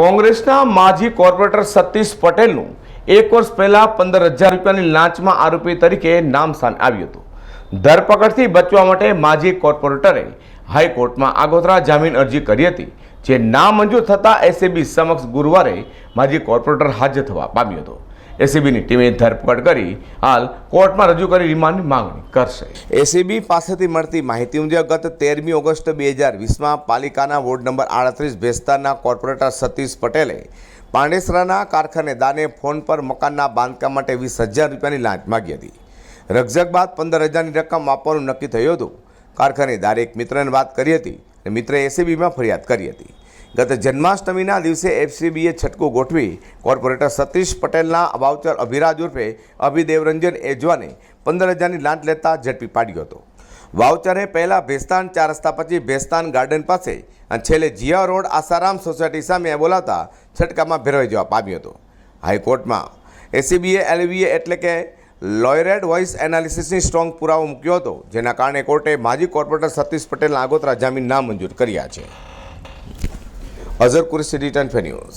કોંગ્રેસના માજી કોર્પોરેટર સતીશ પટેલનું એક વર્ષ પહેલા પંદર હજાર રૂપિયાની લાંચમાં આરોપી તરીકે નામ સામે આવ્યું હતું. ધરપકડથી બચવા માટે માજી કોર્પોરેટરે હાઈકોર્ટમાં આગોતરા જામીન અરજી કરી હતી, જે નામંજૂર થતાં એસએબી સમક્ષ ગુરુવારે માજી કોર્પોરેટર હાજર થવા પામ્યો હતો. એસીબીની ટીમે ધરપકડ કરી હાલ કોર્ટમાં રજૂ કરી રિમાન્ડની માંગણી કરશે. એસીબી પાસેથી મળતી માહિતી મુજબ ગત તેરમી ઓગસ્ટ બે હજાર વીસમાં પાલિકાના વોર્ડ નંબર આડત્રીસ ભેસ્તારના કોર્પોરેટર સતીશ પટેલે પાંડેસરાના કારખાનેદારને ફોન પર મકાનના બાંધકામ માટે વીસ હજાર રૂપિયાની લાંચ માગી હતી. રકઝક બાદ પંદર હજારની રકમ આપવાનું નક્કી થયું હતું. કારખાનેદારે એક મિત્રને વાત કરી હતી અને મિત્રે એસીબીમાં ફરિયાદ કરી હતી. ગત જન્માષ્ટમીના દિવસે એફસીબીએ છટકું ગોઠવી કોર્પોરેટર સતીશ પટેલના વાઉચર અભિરાજ ઉર્ફે અભિદેવરંજન એજવાને પંદર હજારની લાંચ લેતા ઝડપી પાડ્યો હતો. વાઉચરે પહેલાં ભેસ્તાન ચાર રસ્તા પછી ભેસ્તાન ગાર્ડન પાસે અને છેલ્લે જીયા રોડ આસારામ સોસાયટી સામે બોલાતા છટકામાં ભેરવાઈ જવા પામ્યો હતો. હાઈકોર્ટમાં એસીબીએ એલવીએ એટલે કે લોયરેડ વોઇસ એનાલિસિસની સ્ટ્રોંગ પુરાવો મૂક્યો હતો, જેના કારણે કોર્ટે માજી કોર્પોરેટર સતીશ પટેલના આગોતરા જામીન નામંજૂર કર્યા છે. অজর কুরেসি রিটার্ন ফেনিউজ।